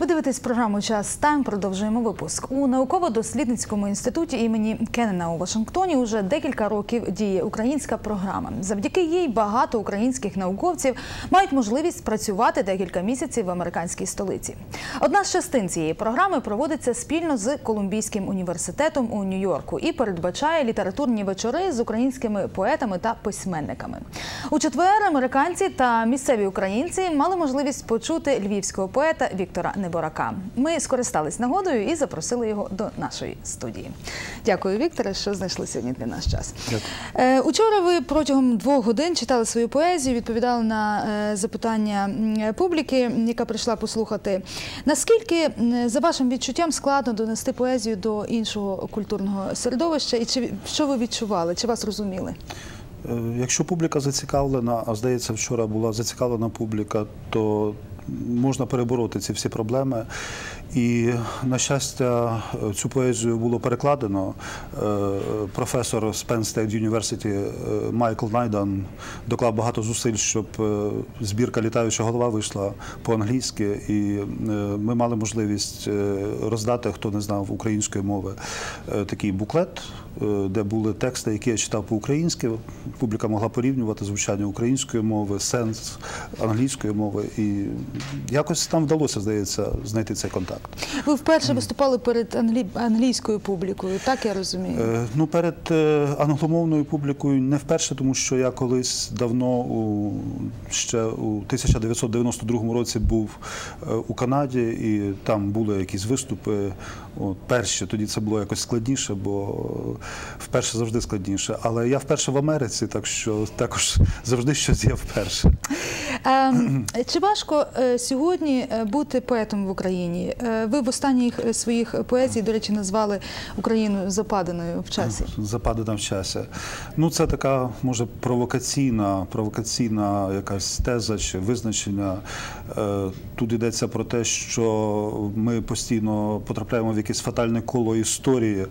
Ви дивитесь програму Час Тайм. Продовжуємо випуск. У науково-дослідницькому інституті імені Кеннена у Вашингтоні уже декілька років діє українська програма. Завдяки їй багато українських науковців мають можливість працювати декілька місяців в американській столиці. Одна з частин цієї програми проводиться спільно з Колумбійським університетом у Нью-Йорку і передбачає літературні вечори з українськими поетами та письменниками. У четвер американці та місцеві українці мали можливість почути львівського поета Віктора Неборака. Ми скористались нагодою і запросили його до нашої студії. Дякую, Вікторе, що знайшли сьогодні для нас час. Е, Учора ви протягом двох годин читали свою поезію, відповідали на е, запитання публіки, яка прийшла послухати. Наскільки, за вашим відчуттям, складно донести поезію до іншого культурного середовища, і чи що ви відчували? Чи вас розуміли? Е, Якщо публіка зацікавлена, а здається, вчора була зацікавлена публіка, то можна перебороти ці всі проблеми. І, на щастя, цю поезію було перекладено. Е, Професор з Penn State University е, Майкл Найдан доклав багато зусиль, щоб е, збірка Літаюча голова вийшла по-англійськи, і ми мали можливість роздати, хто не знав української мови, такий буклет, де були тексти, які я читав по-українськи. Публіка могла порівнювати звучання української мови, сенс англійської мови. І якось там вдалося, здається, знайти цей контакт. Ви вперше виступали перед англі... англійською публікою, так я розумію. Е, Ну, перед е, англомовною публікою не вперше, тому що я колись давно, у, ще у 1992 році був е, у Канаді, і там були якісь виступи. От, перші, тоді це було якось складніше, бо вперше завжди складніше. Але я вперше в Америці, так що також завжди щось є вперше. Ем, Чи важко е, сьогодні е, бути поетом в Україні? Е, Ви в останніх своїх поезій, до речі, назвали Україну западаною в часі. Западена в часі. Ну, це така, може, провокаційна, провокаційна якась теза чи визначення. Тут йдеться про те, що ми постійно потрапляємо в якесь фатальне коло історії,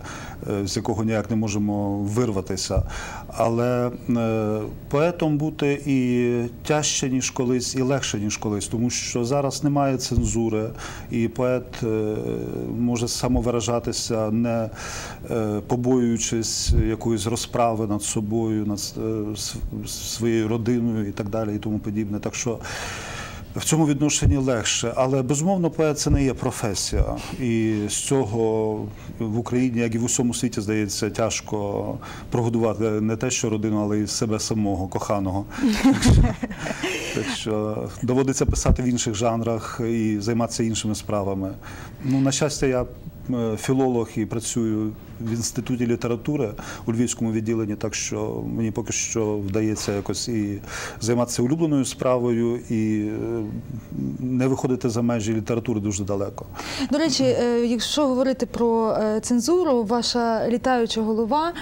з якого ніяк не можемо вирватися. Але поетом бути і тяжче, ніж колись, і легше, ніж колись, тому що зараз немає цензури, і поет е, може самовиражатися, не е, побоюючись якоїсь розправи над собою, над е, своєю родиною і так далі, і тому подібне. Так що в цьому відношенні легше, але безумовно поет це не є професія. І з цього в Україні, як і в усьому світі, здається, тяжко прогодувати не те, що родину, але й себе самого, коханого. Так що доводиться писати в інших жанрах і займатися іншими справами. Ну, на щастя, я е, філолог і працюю в інституті літератури у Львівському відділенні, так що мені поки що вдається якось і займатися улюбленою справою, і е, не виходити за межі літератури дуже далеко. До речі, е, якщо говорити про е, цензуру, ваша літаюча голова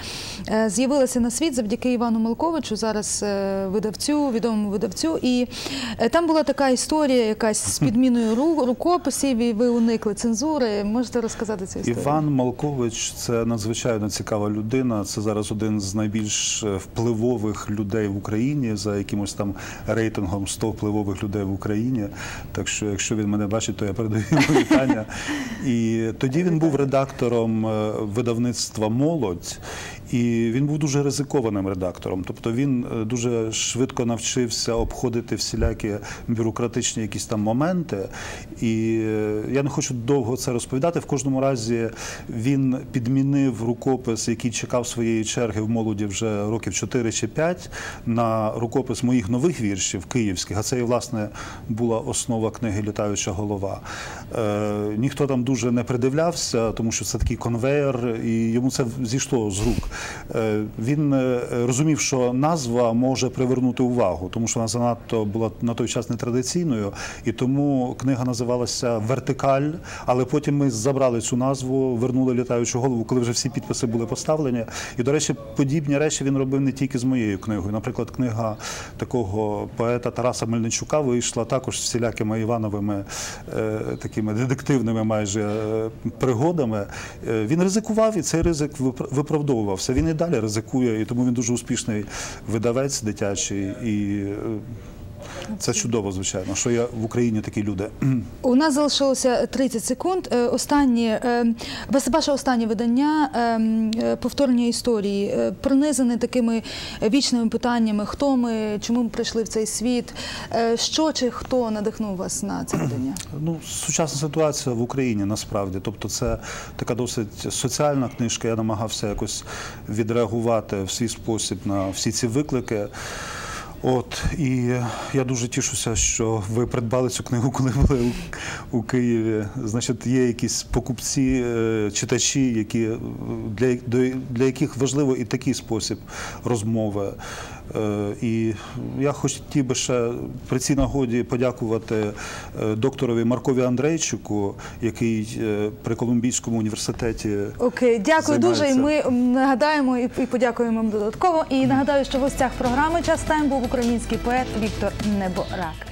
з'явилася на світ завдяки Івану Малковичу, зараз видавцю, відомому видавцю. І там була така історія, якась з підміною ру- рукописів, і ви уникли цензури. Можете розказати цю історію? Іван Малкович це надзвичайно цікава людина. Це зараз один з найбільш е, впливових людей в Україні за якимось там рейтингом 100 впливових людей в Україні. Так що, якщо він мене бачить, то я передаю йому вітання. І тоді він був редактором е, видавництва Молодь. І він був дуже ризикованим редактором. Тобто він е, дуже швидко навчився обходити всілякі бюрократичні якісь там моменти. І е, я не хочу довго це розповідати. В кожному разі він підмінив рукопис, який чекав своєї черги в молоді вже років 4 чи 5, на рукопис моїх нових віршів київських. А це і власне була основа книги Літаюча голова. Е, ніхто там дуже не придивлявся, тому що це такий конвейер, і йому це зійшло з рук. Е, він е, розумів, що назва може привернути увагу, тому що вона занадто була на той час нетрадиційною, і тому книга називалася Вертикаль. Але потім ми забрали цю назву, вернули літаючу голову, коли вже всі підписи були поставлені. І, до речі, подібні речі він робив не тільки з моєю книгою. Наприклад, книга такого поета Тараса Мельничука вийшла також з всілякими Івановими е, такими детективними майже пригодами. Він ризикував, і цей ризик випр- виправдовувався. Він і далі ризикує, і тому він дуже успішний видавець дитячий. І е, Це чудово, звичайно, що є в Україні такі люди. У нас залишилося 30 секунд. Е, Останнє е, ваше останнє видання е, повторення історії пронизане такими вічними питаннями: хто ми, чому ми прийшли в цей світ, що чи хто надихнув вас на це видання? Ну, сучасна ситуація в Україні насправді. Тобто, це така досить соціальна книжка. Я намагався якось відреагувати в свій спосіб на всі ці виклики. От і я дуже тішуся, що ви придбали цю книгу, коли були у, Києві. Значить, є якісь покупці, е, читачі, які для, для яких важливо і такий спосіб розмови. Е, І я хотів би ще при цій нагоді подякувати е, докторові Маркові Андрейчику, який е, при Колумбійському університеті. Окей, дякую дуже. І ми нагадаємо і, подякуємо додатково. І нагадаю, що в гостях програми Час Тайм був український поет Віктор Неборак.